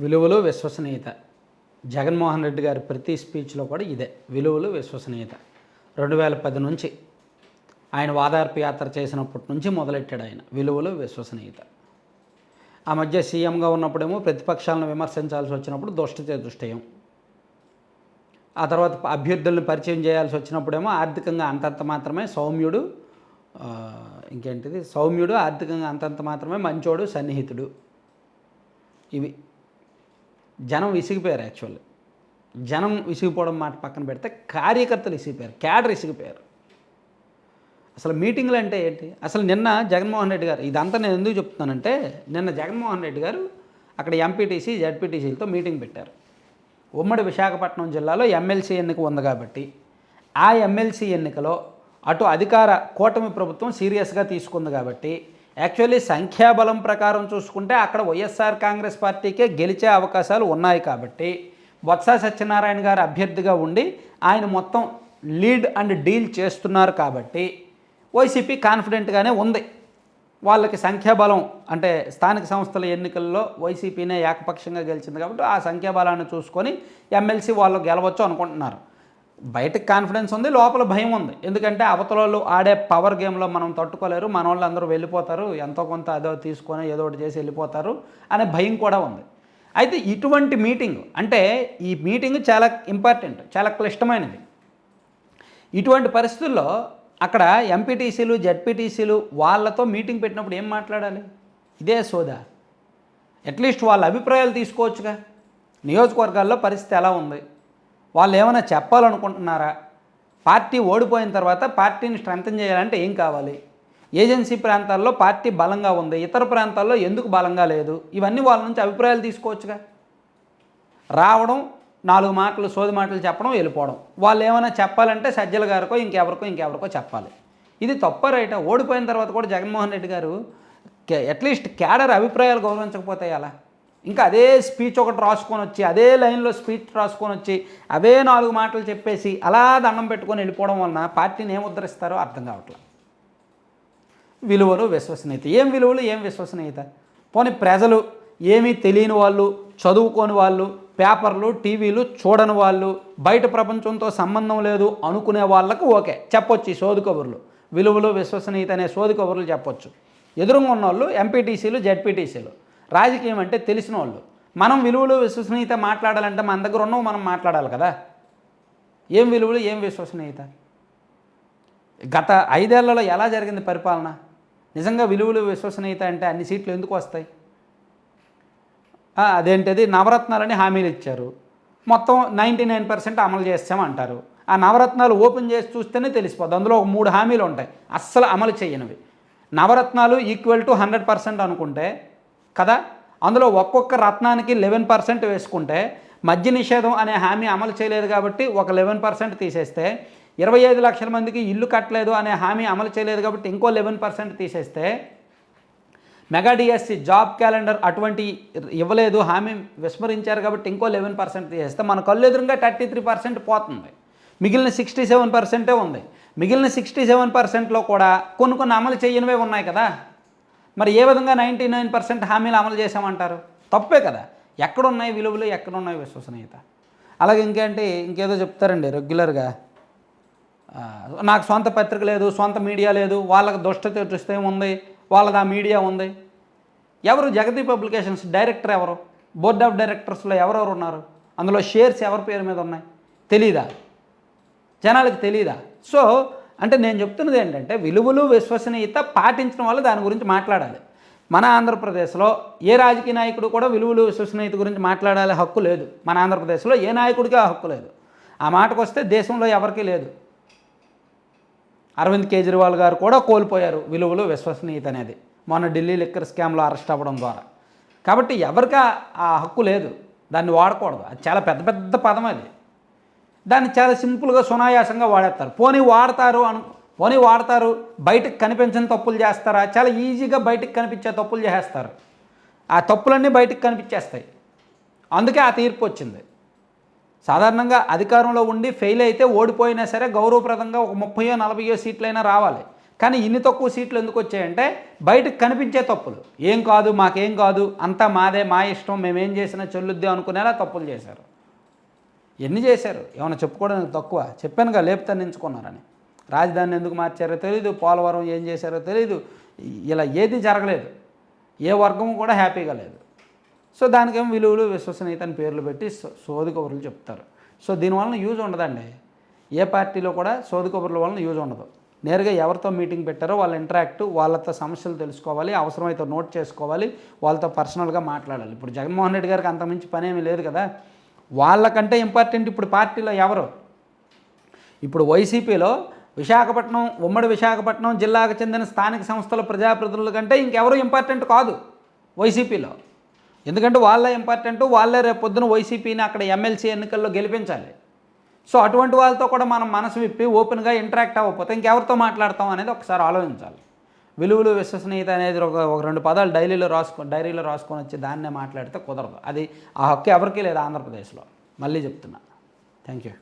విలువలు విశ్వసనీయత. జగన్మోహన్ రెడ్డి గారి ప్రతి స్పీచ్లో కూడా ఇదే విలువలు విశ్వసనీయత. రెండు వేల పది నుంచి ఆయన వాదార్పు యాత్ర చేసినప్పటి నుంచి మొదలెట్టాడు ఆయన విలువలు విశ్వసనీయత. ఆ మధ్య సీఎంగా ఉన్నప్పుడేమో ప్రతిపక్షాలను విమర్శించాల్సి వచ్చినప్పుడు దుష్టతే దుష్టయం ఆ తర్వాత అభ్యర్థులను పరిచయం చేయాల్సి వచ్చినప్పుడేమో ఆర్థికంగా అంతంత మాత్రమే సౌమ్యుడు ఇంకేంటిది? సౌమ్యుడు ఆర్థికంగా అంతంత మాత్రమే మంచోడు సన్నిహితుడు. ఇవి జనం విసిగిపోయారు యాక్చువల్లీ. జనం విసిగిపోవడం మాట పక్కన పెడితే కార్యకర్తలు విసిగిపోయారు క్యాడర్ విసిగిపోయారు. అసలు మీటింగ్లు అంటే ఏంటి? అసలు నిన్న జగన్మోహన్ రెడ్డి గారు ఇదంతా నేను ఎందుకు చెప్తున్నానంటే నిన్న జగన్మోహన్ రెడ్డి గారు అక్కడ ఎంపీటీసీ జడ్పీటీసీలతో మీటింగ్ పెట్టారు. ఉమ్మడి విశాఖపట్నం జిల్లాలో ఎమ్మెల్సీ ఎన్నిక ఉంది కాబట్టి ఆ ఎమ్మెల్సీ ఎన్నికలో అటు అధికార కూటమి ప్రభుత్వం సీరియస్గా తీసుకుంది కాబట్టి యాక్చువల్లీ సంఖ్యాబలం ప్రకారం చూసుకుంటే అక్కడ వైఎస్ఆర్ కాంగ్రెస్ పార్టీకే గెలిచే అవకాశాలు ఉన్నాయి కాబట్టి బొత్స సత్యనారాయణ గారు అభ్యర్థిగా ఉండి ఆయన మొత్తం లీడ్ అండ్ డీల్ చేస్తున్నారు కాబట్టి వైసీపీ కాన్ఫిడెంట్గానే ఉంది. వాళ్ళకి సంఖ్యాబలం అంటే స్థానిక సంస్థల ఎన్నికల్లో వైసీపీనే ఏకపక్షంగా గెలిచింది కాబట్టి ఆ సంఖ్యాబలాన్ని చూసుకొని ఎమ్మెల్సీ వాళ్ళు గెలవచ్చు అనుకుంటున్నారు. బయటకు కాన్ఫిడెన్స్ ఉంది లోపల భయం ఉంది. ఎందుకంటే అవతలలో ఆడే పవర్ గేమ్లో మనం తట్టుకోలేరు మన వాళ్ళు అందరూ వెళ్ళిపోతారు ఎంతో కొంత అదో తీసుకొని ఏదో ఒకటి చేసి వెళ్ళిపోతారు అనే భయం కూడా ఉంది. అయితే ఇటువంటి మీటింగ్ అంటే ఈ మీటింగ్ చాలా ఇంపార్టెంట్ చాలా క్లిష్టమైనది. ఇటువంటి పరిస్థితుల్లో అక్కడ ఎంపీటీసీలు జడ్పీటీసీలు వాళ్ళతో మీటింగ్ పెట్టినప్పుడు ఏం మాట్లాడాలి? ఇదే సోదా. అట్లీస్ట్ వాళ్ళ అభిప్రాయాలు తీసుకోవచ్చుగా. నియోజకవర్గాల్లో పరిస్థితి ఎలా ఉంది? వాళ్ళు ఏమైనా చెప్పాలనుకుంటున్నారా? పార్టీ ఓడిపోయిన తర్వాత పార్టీని స్ట్రెంగ్తన్ చేయాలంటే ఏం కావాలి? ఏజెన్సీ ప్రాంతాల్లో పార్టీ బలంగా ఉంది ఇతర ప్రాంతాల్లో ఎందుకు బలంగా లేదు? ఇవన్నీ వాళ్ళ నుంచి అభిప్రాయాలు తీసుకోవచ్చుగా. రావడం నాలుగు మాటలు సోది మాటలు చెప్పడం వెళ్ళిపోవడం. వాళ్ళు ఏమైనా చెప్పాలంటే సజ్జల గారికో ఇంకెవరికో ఇంకెవరికో చెప్పాలి. ఇది తప్ప రైట. ఓడిపోయిన తర్వాత కూడా జగన్మోహన్ రెడ్డి గారు అట్లీస్ట్ క్యాడర్ అభిప్రాయాలు గౌరవించకపోతే అలా ఇంకా అదే స్పీచ్ ఒకటి రాసుకొని వచ్చి అదే లైన్లో స్పీచ్ రాసుకొని వచ్చి అవే నాలుగు మాటలు చెప్పేసి అలా దండం పెట్టుకొని వెళ్ళిపోవడం వలన పార్టీని ఏం ఉద్ధరిస్తారో అర్థం కావట్లేదు విలువలు విశ్వసనీయత. ఏం విలువలు ఏం విశ్వసనీయత? పోనీ ప్రజలు ఏమీ తెలియని వాళ్ళు చదువుకోని వాళ్ళు పేపర్లు టీవీలు చూడని వాళ్ళు బయట ప్రపంచంతో సంబంధం లేదు అనుకునే వాళ్ళకు ఓకే చెప్పొచ్చు ఈ సోది కబుర్లు. విలువలు విశ్వసనీయత అనే సోది కబుర్లు చెప్పొచ్చు. ఎదురుగా ఉన్న వాళ్ళు ఎంపీటీసీలు జెడ్పీటీసీలు. రాజకీయం అంటే తెలిసిన వాళ్ళు మనం విలువలు విశ్వసనీయత మాట్లాడాలంటే మన దగ్గర ఉన్నవి మనం మాట్లాడాలి కదా. ఏం విలువలు ఏం విశ్వసనీయత? గత ఐదేళ్ళలో ఎలా జరిగింది పరిపాలన? నిజంగా విలువలు విశ్వసనీయత అంటే అన్ని సీట్లు ఎందుకు వస్తాయి? అదేంటిది? నవరత్నాలని హామీలు ఇచ్చారు. మొత్తం నైంటీ నైన్ పర్సెంట్ అమలు చేస్తామంటారు. ఆ నవరత్నాలు ఓపెన్ చేసి చూస్తేనే తెలిసిపోద్ది. అందులో ఒక మూడు హామీలు ఉంటాయి. అస్సలు అమలు చేయనివి. నవరత్నాలు ఈక్వల్ టు హండ్రెడ్ పర్సెంట్ అనుకుంటే కదా? అందులో ఒక్కొక్క రత్నానికి లెవెన్ పర్సెంట్ వేసుకుంటే మద్య నిషేధం అనే హామీ అమలు చేయలేదు కాబట్టి ఒక లెవెన్ పర్సెంట్ తీసేస్తే ఇరవై ఐదు లక్షల మందికి ఇల్లు కట్టలేదు అనే హామీ అమలు చేయలేదు కాబట్టి ఇంకో లెవెన్ పర్సెంట్ తీసేస్తే మెగా డిఎస్సి జాబ్ క్యాలెండర్ అటువంటి ఇవ్వలేదు హామీ విస్మరించారు కాబట్టి ఇంకో లెవెన్ పర్సెంట్ తీసేస్తే మన కళ్ళు ఎదురుగా థర్టీ త్రీ పర్సెంట్ పోతుంది. మిగిలిన సిక్స్టీ సెవెన్ పర్సెంటే ఉంది. మిగిలిన సిక్స్టీ సెవెన్ పర్సెంట్లో కూడా కొన్ని కొన్ని అమలు చేయనివే ఉన్నాయి కదా? మరి ఏ విధంగా నైంటీ నైన్ పర్సెంట్ హామీలు అమలు చేశామంటారు? తప్పే కదా. ఎక్కడున్నాయి విలువలు ఎక్కడున్నాయి విశ్వసనీయత? అలాగే ఇంకేంటి ఇంకేదో చెప్తారండి రెగ్యులర్గా. నాకు సొంత పత్రిక లేదు సొంత మీడియా లేదు వాళ్ళకి దుష్టత దృష్టి ఉంది వాళ్ళది ఆ మీడియా ఉంది. ఎవరు జగతి పబ్లికేషన్స్ డైరెక్టర్ ఎవరు? బోర్డ్ ఆఫ్ డైరెక్టర్స్లో ఎవరెవరు ఉన్నారు? అందులో షేర్స్ ఎవరి పేరు మీద ఉన్నాయి? తెలీదా? జనాలకు తెలీదా? సో అంటే నేను చెప్తున్నది ఏంటంటే విలువలు విశ్వసనీయత పాటించిన వాళ్ళు దాని గురించి మాట్లాడాలి. మన ఆంధ్రప్రదేశ్లో ఏ రాజకీయ నాయకుడు కూడా విలువలు విశ్వసనీయత గురించి మాట్లాడాలి హక్కు లేదు. మన ఆంధ్రప్రదేశ్లో ఏ నాయకుడికి ఆ హక్కు లేదు. ఆ మాటకు వస్తే దేశంలో ఎవరికీ లేదు. అరవింద్ కేజ్రీవాల్ గారు కూడా కోల్పోయారు విలువలు విశ్వసనీయత అనేది. మొన్న ఢిల్లీ లిక్కర్ స్కామ్లో అరెస్ట్ అవ్వడం ద్వారా. కాబట్టి ఎవరికి ఆ- ఆ హక్కు లేదు. దాన్ని వాడకూడదు. అది చాలా పెద్ద పెద్ద పదం అది. దాన్ని చాలా సింపుల్గా సునాయాసంగా వాడేస్తారు. పోనీ వాడతారు అను పోనీ వాడతారు బయటకు కనిపించని తప్పులు చేస్తారా? చాలా ఈజీగా బయటకు కనిపించే తప్పులు చేసేస్తారు. ఆ తప్పులన్నీ బయటకు కనిపించేస్తాయి. అందుకే ఆ తీర్పు వచ్చింది. సాధారణంగా అధికారంలో ఉండి ఫెయిల్ అయితే ఓడిపోయినా సరే గౌరవప్రదంగా ఒక ముప్పయో నలభయో సీట్లైనా రావాలి. కానీ ఇన్ని తక్కువ సీట్లు ఎందుకు వచ్చాయంటే బయటకు కనిపించే తప్పులు. ఏం కాదు మాకేం కాదు అంతా మాదే మా ఇష్టం మేమేం చేసినా చెల్లుద్ది అనుకునేలా తప్పులు చేశారు. ఎన్ని చేశారు? ఏమైనా చెప్పుకోవడానికి తక్కువ? చెప్పానుగా లేపుతా ఎంచుకున్నారని రాజధానిని ఎందుకు మార్చారో తెలియదు పోలవరం ఏం చేశారో తెలియదు ఇలా ఏది జరగలేదు. ఏ వర్గం కూడా హ్యాపీగా లేదు. సో దానికేమో విలువలు విశ్వసనీయత అని పేర్లు పెట్టి సోది కబుర్లు చెప్తారు. సో దీనివలన యూజ్ ఉండదండి. ఏ పార్టీలో కూడా సోది కబుర్ల వలన యూజ్ ఉండదు. నేరుగా ఎవరితో మీటింగ్ పెట్టారో వాళ్ళ ఇంటరాక్ట్ వాళ్ళతో సమస్యలు తెలుసుకోవాలి అవసరమైతే నోట్ చేసుకోవాలి వాళ్ళతో పర్సనల్గా మాట్లాడాలి. ఇప్పుడు జగన్మోహన్ రెడ్డి గారికి అంతమించి పని ఏమీ లేదు కదా. వాళ్ళకంటే ఇంపార్టెంట్ ఇప్పుడు పార్టీలో ఎవరు? ఇప్పుడు వైసీపీలో విశాఖపట్నం ఉమ్మడి విశాఖపట్నం జిల్లాకు చెందిన స్థానిక సంస్థల ప్రజాప్రతినిధుల కంటే ఇంకెవరు ఇంపార్టెంట్ కాదు వైసీపీలో. ఎందుకంటే వాళ్ళే ఇంపార్టెంట్ వాళ్ళే రేపు పొద్దున వైసీపీని అక్కడ ఎమ్మెల్సీ ఎన్నికల్లో గెలిపించాలి. సో అటువంటి వాళ్ళతో కూడా మనం మనసు విప్పి ఓపెన్గా ఇంటరాక్ట్ అవ్వకపోతే ఇంకెవరితో మాట్లాడతాం అనేది ఒకసారి ఆలోచించాలి. విలువలు విశ్వసనీయత అనేది ఒక ఒక రెండు పదాలు డైరీలో రాసుకో డైరీలో రాసుకొని వచ్చి దాన్నే మాట్లాడితే కుదరదు. అది ఆ హక్కు ఎవరికీ లేదు ఆంధ్రప్రదేశ్లో. మళ్ళీ చెప్తున్నా. Thank you